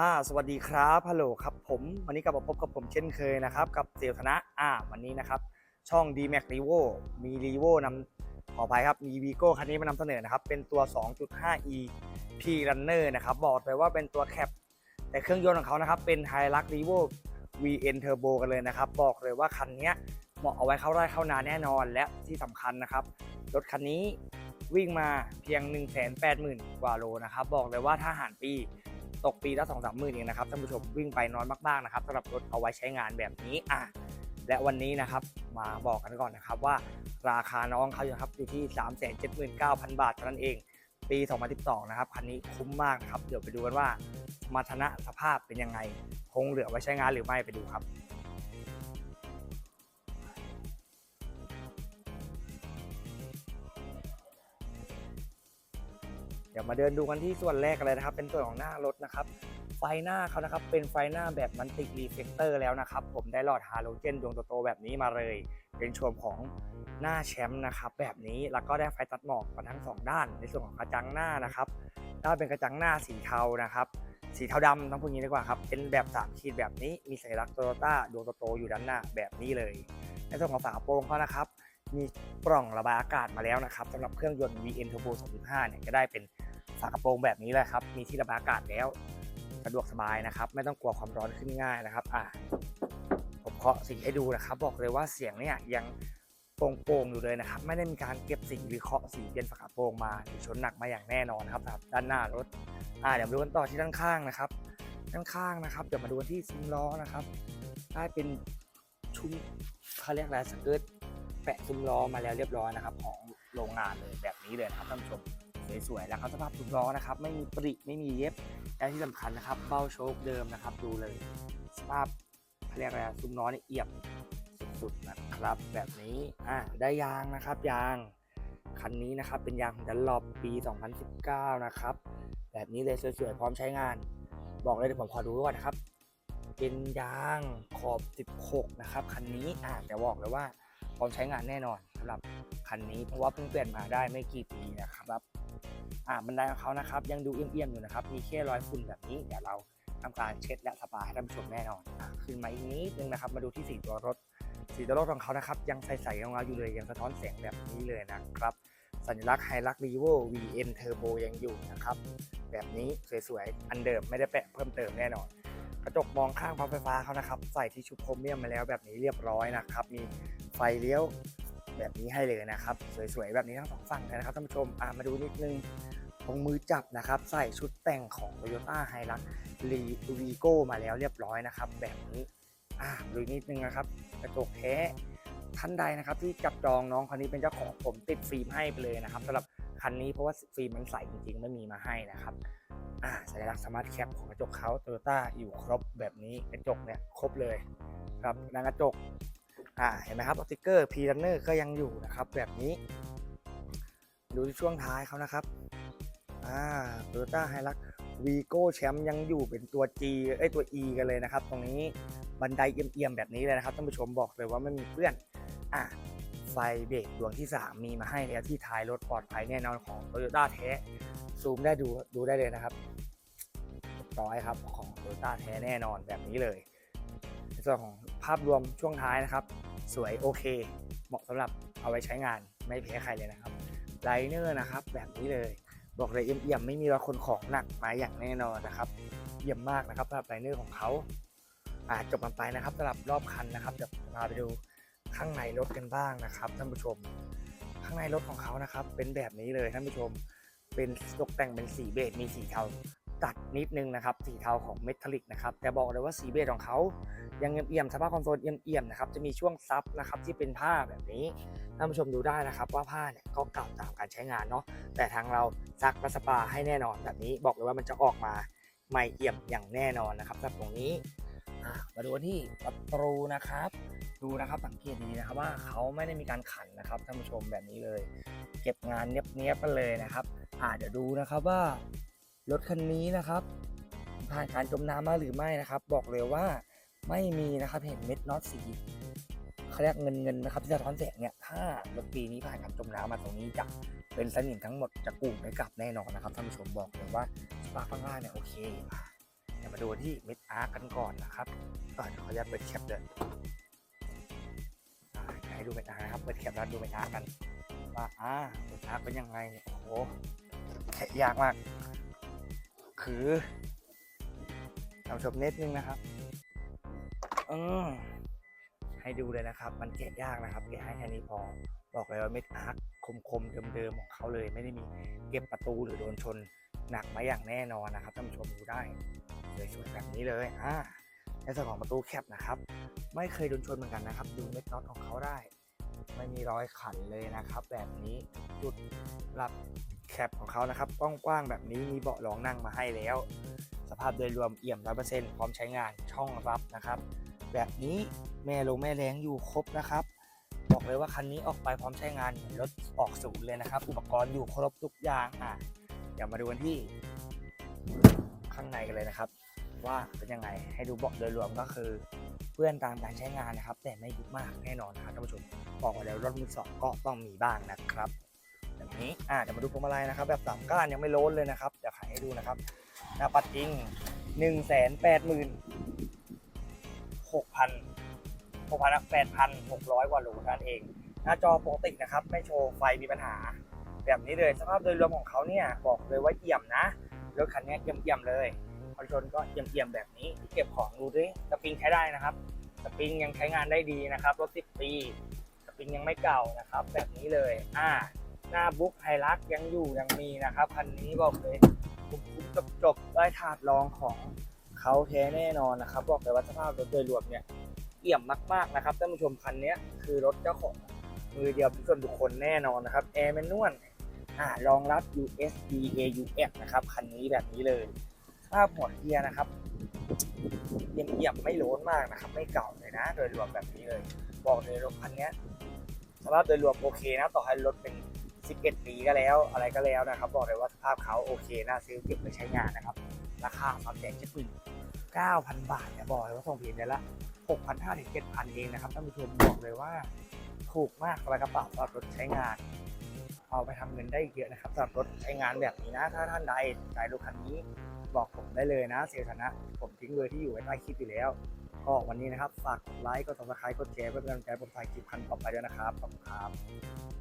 อ่าสวัสดีครับฮัลโหลครับผมวันนี้กลับมาพบกับผมเช่นเคยนะครับ กับเซลธนะอ่าวันนี้นะครับ ช่อง d m a x r e v o มี r e v o นำขออภัยครับมี Vigo คันนี้มานำเสนอนะครับ เป็นตัว 2.5e P Runner นะครับ บอกเลยว่าเป็นตัวแคปแต่เครื่องยนต์ของเขานะครับ เป็น h i l u x r e v o VN Turbo กันเลยนะครับ บอกเลยว่าคันนี้เหมาะเอาไว้เข้าไร่เข้านาแน่นอนและที่สำคัญนะครับรถคันนี้วิ่งมาเพียง 180,000 กว่าโลนะครับ บอกเลยว่าถ้าหารปี ตกปีละสองสามหมื่นเองนะครับท่านผู้ชมวิ่งไปน้อยมากๆนะครับสำหรับรถเอาไว้ใช้งานแบบนี้อะและวันนี้นะครับมาบอกกันก่อนนะครับว่าราคาน้องเขาอยู่ครับอยู่ที่ 3 7 9 0 0 0 บาทเท่านั้นเองปี 2012 นะครับคันนี้คุ้มมากนะครับ เดี๋ยวไปดูกันว่ามรรถนะสภาพเป็นยังไง คงเหลือไว้ใช้งานหรือไม่ไปดูครับ ดี๋ยวมาเดินดูกันที่ส่วนแรกเลยนะครับ เป็นส่วนของหน้ารถนะครับ ไฟหน้าเขานะครับ เป็นไฟหน้าแบบมันติรีเฟกเตอร์แล้วนะครับ ผมได้หลอดฮาโลเจนดวงโตๆแบบนี้มาเลย เป็นชมของหน้าแชมป์นะครับ แบบนี้แล้วก็ได้ไฟตัดหมอกมาทั้งสองด้าน ในส่วนของกระจังหน้านะครับได้เป็นกระจังหน้าสีเทานะครับ สีเทาดำต้องพูดงนี้ดีกว่าครับ เป็นแบบสามขีดแบบนี้มีสัญลักษณ์โตโยต้าดวงโตๆอยู่ด้านหน้าแบบนี้เลย ในส่วนของฝากระโปรงเขานะครับ มีปล่องระบายอากาศมาแล้วนะครับสำหรับเครื่องยนต์ VN Turbo 2.5 เนี่ยก็ได้เป็นฝากระโปรงแบบนี้เลยครับ มีที่ระบายอากาศแล้วสะดวกสบายนะครับ ไม่ต้องกลัวความร้อนขึ้นง่ายนะครับอะผมเคาะสีให้ดูนะครับ บอกเลยว่าเสียงเนี่ยยังโปร่งๆอยู่เลยนะครับ ไม่ได้มีการเก็บสีหรือเคาะสีเป็นฝากระโปรงมาหรือชนหนักมาอย่างแน่นอนนะครับสำหรับด้านหน้ารถอ่าเดี๋ยวมาดูกันต่อที่ด้านข้างนะครับ ด้านข้างนะครับเดี๋ยวมาดูที่ซุ้มล้อนะครับได้เป็นชุ่มเขาเรียกอะไรสเกิร์ต แปะซุ้มล้อมาแล้วเรียบร้อยนะครับ ของโรงงานเลยแบบนี้เลยนะครับท่านผู้ชมสวยๆแล้วก็สภาพซุ้มล้อนะครับ ไม่มีปริไม่มีเย็บและที่สำคัญนะครับ เบ้าโชคเดิมนะครับ ดูเลย สภาพเรียกอะไรซุ้มล้อนี่เอียมสุดๆนะครับ แบบนี้อ่าได้ยางนะครับยางคันนี้นะครับเป็นยางดันลอปปี 2019 นะครับ แบบนี้เลยสวยๆพร้อมใช้งาน บอกเลยเดี๋ยวผมขอดูก่อนนะครับ เป็นยางขอบ 16 นะครับคันนี้อ่าแต่บอกเลยว่า พร้อมใช้งานแน่นอนสำหรับคันนี้เพราะว่าเพิ่งเปลี่ยนมาได้ไม่กี่ปีนะครับอ่าบันไดของเขานะครับ ยังดูเอี่ยมๆอยู่นะครับ มีแค่รอยฝุ่นแบบนี้เดี๋ยวเราทำการเช็ดและสปาให้ท่านผู้ชมแน่นอนอขึ้นมาอีกนิดนึงนะครับ มาดูที่สีตัวรถ สีตัวรถของเขานะครับ ยังใสๆเงาๆอยู่เลยยังสะท้อนแสงแบบนี้เลยนะครับ สัญลักษณ์ไฮลักรีโว VN Turbo ยังอยู่นะครับ แบบนี้สวยๆอันเดิมไม่ได้แปะเพิ่มเติมแน่นอน กระจกมองข้างพับไฟฟ้าเขานะครับ ใส่ที่ชุบโครเมียมมาแล้วแบบนี้เรียบร้อยนะครับ มี ไฟเลี้ยวแบบนี้ให้เลยนะครับ สวยๆแบบนี้ทั้งสองฝั่งเลยนะครับท่านผู้ชมมาดูนิดนึงตรงมือจับนะครับ ใส่ชุดแต่งของ Toyota h i l u x r e v o มาแล้วเรียบร้อยนะครับ แบบนี้อะดูนิดนึงนะครับ กระจกแท้ท่านใดนะครับ ที่จับจองน้องคนนี้เป็นเจ้าของผมติดฟิล์มให้ไปเลยนะครับสำหรับคันนี้เพราะว่าฟิล์มมันใสจริงๆไม่มีมาให้นะครับอ่าสัญลักษณ์สมาร์ทแคปของกระจกเขาโตโยต้าอยู่ครบแบบนี้กระจกเนี่ยครบเลยครับหน้ากระจก อ่าเห็นไหมครับสติกเกอร์พีรันเนอร์ก็ยังอยู่นะครับ แบบนี้ ดูที่ช่วงท้ายเขานะครับอ่าโตโยต้าไฮรักวีโก้แชมป์ยังอยู่เป็นตัว G เอ้ยตัว E กันเลยนะครับ ตรงนี้บันไดเอี่ยมๆแบบนี้เลยนะครับท่านผู้ชมบอกเลยว่าไม่มีเพื่อนอ่าไฟเบรกดวงที่ 3 มีมาให้แล้วที่ท้ายรถปลอดภัยแน่นอนของ Toyota แท้ ซูมได้ดูดูได้เลยนะครับร้อยครับของโตโยต้าแท้แน่นอนแบบนี้เลยในส่วนของภาพรวมช่วงท้ายนะครับ สวยโอเค เหมาะสำหรับเอาไว้ใช้งานไม่แพ้ใครเลยนะครับไลเนอร์นะครับแบบนี้เลยบอกเลยเอี่ยมๆไม่มีรอยคนของหนักมาอย่างแน่นอนนะครับเยี่ยมมากนะครับสำหรับไลเนอร์ของเขาอ่าจบกันไปนะครับสำหรับรอบคันนะครับเดี๋ยวพาไปดูข้างในรถกันบ้างนะครับท่านผู้ชม ข้างในรถของเขานะครับ เป็นแบบนี้เลยท่านผู้ชม เป็นตกแต่งเป็นสีเบจมีสีเทา ตัดนิดนึงนะครับสีเทาของเมทัลลิกนะครับแต่บอกเลยว่าสีเบจของเขายังเอี่ยมๆสภาพคอนโซลเอี่ยมๆนะครับจะมีช่วงซับนะครับที่เป็นผ้าแบบนี้ท่านผู้ชมดูได้นะครับว่าผ้าเนี่ยก็เก่าตามการใช้งานเนาะแต่ทางเราซักและสปาให้แน่นอนแบบนี้บอกเลยว่ามันจะออกมาใหม่เอี่ยมอย่างแน่นอนนะครับสำหรับตรงนี้มาดูที่ประตูนะครับ ดูนะครับสังเกตดีๆนะครับว่าเขาไม่ได้มีการขันนะครับท่านผู้ชมแบบนี้เลย เก็บงานเนี้ยบๆกันเลยนะครับอ่าเดี๋ยวดูนะครับว่า รถคันนี้นะครับ ผ่านการจมน้ำมาหรือไม่นะครับ บอกเลยว่าไม่มีนะครับเห็นเม็ดน็อตสีเขาเรียกเงินเงินนะครับที่สะท้อนแสงเนี่ยถ้ารถปีนี้ผ่านการจมน้ำมาตรงนี้จะเป็นสนิมทั้งหมดจะกูไม่กลับแน่นอนนะครับท่านผู้ชมบอกเลยว่าสปาข้างล่างเนี่ยโอเคเดี๋ยวมาดูที่เม็ดอาร์กันก่อนนะครับก่อนเขออนุญาตเปิดแคปเลยอ่าให้ดูเม็ดอาร์นะครับเปิดแคปแล้วดูเม็ดอาร์กันว่าอ่าเม็ดอาร์เป็นยังไงโอ้โหแกะยากมาก คือทำชมเน็ตนึงนะครับเอืมให้ดูเลยนะครับ มันแกะยากนะครับแกะให้แค่นี้พอ บอกเลยว่าเม็ดอาร์คคมๆเดิมๆของเขาเลย ไม่ได้มีเก็บประตูหรือโดนชนหนักมาอย่างแน่นอนนะครับท่านผู้ชมดูได้สวยๆแบบนี้เลยอ่าในส่วนของประตูแคปนะครับ ไม่เคยโดนชนเหมือนกันนะครับ ดูเม็ดน็อตของเขาได้ ไม่มีรอยขันเลยนะครับ แบบนี้จุดรับ แคปของเขานะครับกว้างๆแบบนี้มีเบาะรองนั่งมาให้แล้ว สภาพโดยรวมเอี่ยมร้อยเปอร์เซ็นต์พร้อมใช้งานช่องรับนะครับ แบบนี้แม่ลงแม่แรงอยู่ครบนะครับ บอกเลยว่าคันนี้ออกไปพร้อมใช้งานรถออกศูนเลยนะครับ อุปกรณ์อยู่ครบทุกอย่างอะเดี๋ยวมาดูกันที่ข้างในกันเลยนะครับ ว่าเป็นยังไงให้ดูเบอกโดยรวมก็คือเพื่อนตามการใช้งานนะครับ แต่ไม่ยุบมากแน่นอนนะครับท่านผู้ชมบอกไว้แล้วรถมือสองก็ต้องมีบ้างนะครับ แบบนี้อะเดี๋ยวมาดูพวงมาลัยนะครับ แบบสามก้านยังไม่โล้นเลยนะครับเดี๋ยวขายให้ดูนะครับหน้าปัดจริงหนึ่งแสนแปดหมื่นหกพันหกพันแปดพันหกร้อยกว่าโลนั่นเอง หน้าจอปกตินะครับ ไม่โชว์ไฟมีปัญหา แบบนี้เลยสภาพโดยรวมของเขาเนี่ยบอกเลยว่าเยี่ยมนะรถคันนี้เยี่ยมเยี่ยมๆเลยคอนโซลก็เยี่ยมเยี่ยมๆแบบนี้เก็บของดูดิสปริงใช้ได้นะครับสปริงยังใช้งานได้ดีนะครับรถสิบปีสปริงยังไม่เก่านะครับ แบบนี้เลยอ่า หน้าบุ๊กไฮรักยังอยู่ยังมีนะครับคันนี้บอกเลยคุ้มๆจบได้ถาดรองของเขาแท้แน่นอนนะครับ บอกเลยว่าสภาพรถโดยรวมเนี่ยเอี่ยมมากๆนะครับท่านผู้ชมคันนี้คือรถเจ้าของมือเดียวเป็นส่วนบุคคลแน่นอนนะครับแอร์แมนนวลอ่ารองรับ USB AUX นะครับคันนี้แบบนี้เลยภาพหัวเกียร์นะครับเอี่ยมไม่โล้นมากนะครับ ไม่เก่าเลยนะ โดยรวมแบบนี้เลย บอกเลยรถคันนี้สภาพโดยรวมโอเคนะ ต่อให้รถเป็น 11 ปีก็แล้วอะไรก็แล้วนะครับบอกเลยว่าสภาพเขาโอเคน่าซื้อเก็บไปใช้งานนะครับ ราคาสามแสนเจ็ดหมื่นเก้าพันบาทเนี่ยบอกเลยว่าส่งเพียงเดือนละ6,500ถึง7,000เองนะครับท่านผู้ชมบอกเลยว่าถูกมากสำหรับกระเป๋าสำหรับรถใช้งาน เอาไปทำเงินได้เยอะนะครับสำหรับรถใช้งานแบบนี้นะ ถ้าท่านใดใจรถคันนี้บอกผมได้เลยนะเสียฐานะ ผมทิ้งเบอร์ที่อยู่ไว้ใต้คลิปอยู่แล้ว ก็วันนี้นะครับ ฝากกดไลค์กดซับสไครต์กดแชร์เพื่อเป็นกำลังใจผมถ่ายคลิปคันต่อไปด้วยนะครับ ขอบคุณครับ